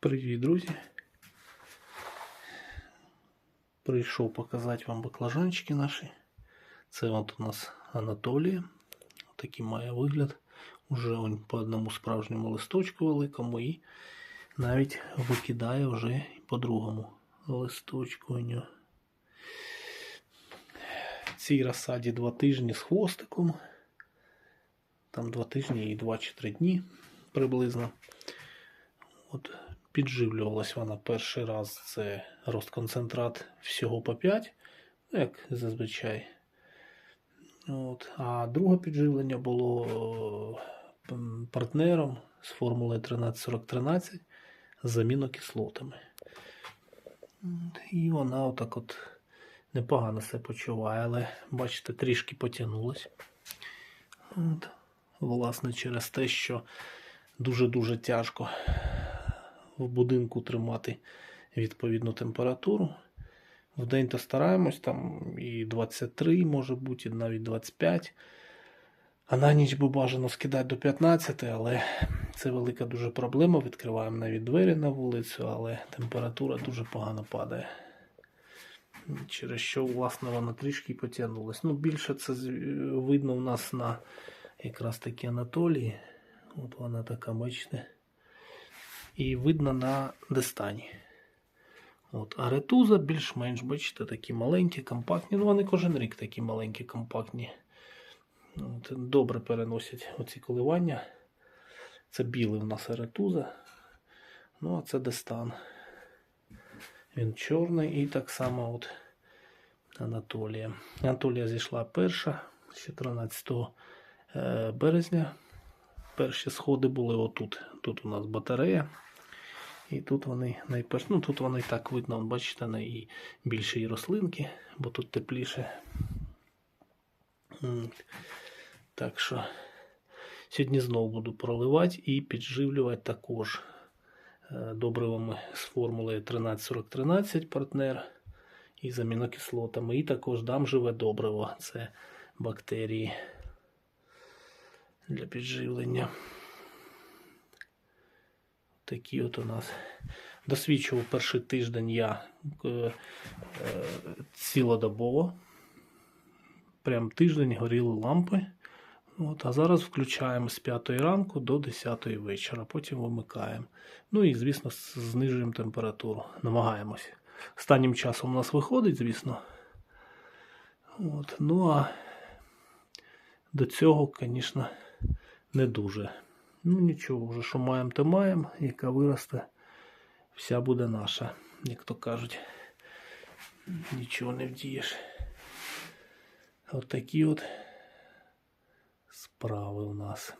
Привіт, друзі. Прийшов показати вам баклажанчики наші. Це от у нас Анатолія. Такий має вигляд. Уже он по одному справжньому листочку великому і навіть викидає вже по другому листочку. Цій розсаді два тижні з хвостиком. Там два тижні і два чи три дні приблизно. От підживлювалась вона перший раз. Це розконцентрат всього по 5, ну, як зазвичай. От. А друге підживлення було е, партнером з формулою 134013 з амінокислотами. І вона отак от непогано себе почуває, але бачите, трішки потягнулась. От. Власне, через те, що дуже-дуже тяжко в будинку тримати відповідну температуру. В день то стараємось, там і 23 може бути, і навіть 25. А на ніч би бажано скидати до 15, але це велика дуже проблема. Відкриваємо навіть двері на вулицю, але температура дуже погано падає. Через що, власне, вона трішки потягнулась. Ну, більше це видно у нас на якраз таки Анатолії. От вона така, бачите. І видно на дистані. От, а ретуза більш-менш, бачите, такі маленькі, компактні. Ну, вони кожен рік такі маленькі, компактні. От, добре переносять оці коливання. Це білий в нас ретуза. Ну, а це дистан. Він чорний і так само от Анатолія. Анатолія зійшла перша з 14 е, березня. Перші сходи були отут. Тут у нас батарея. І тут вони найперш... ну тут вони так видно, бачите, і більші рослинки, бо тут тепліше. Так що сьогодні знову буду проливати і підживлювати також е, добривами з формулою 134013 партнер і з амінокислотами. І також дам живе добриво. Це бактерії для підживлення. Такі от у нас. Досвідчував перший тиждень я е, е, цілодобово. Прям тиждень горіли лампи. От, а зараз включаємо з 5 ранку до 10 вечора, потім вимикаємо. Ну і, звісно, знижуємо температуру. Намагаємось. Останнім часом у нас виходить, звісно. От, ну а до цього, звісно, не дуже. Ну нічого, вже що маємо, то маємо, яка виросте, вся буде наша, як то кажуть. Нічого не вдієш. От такі от справи у нас.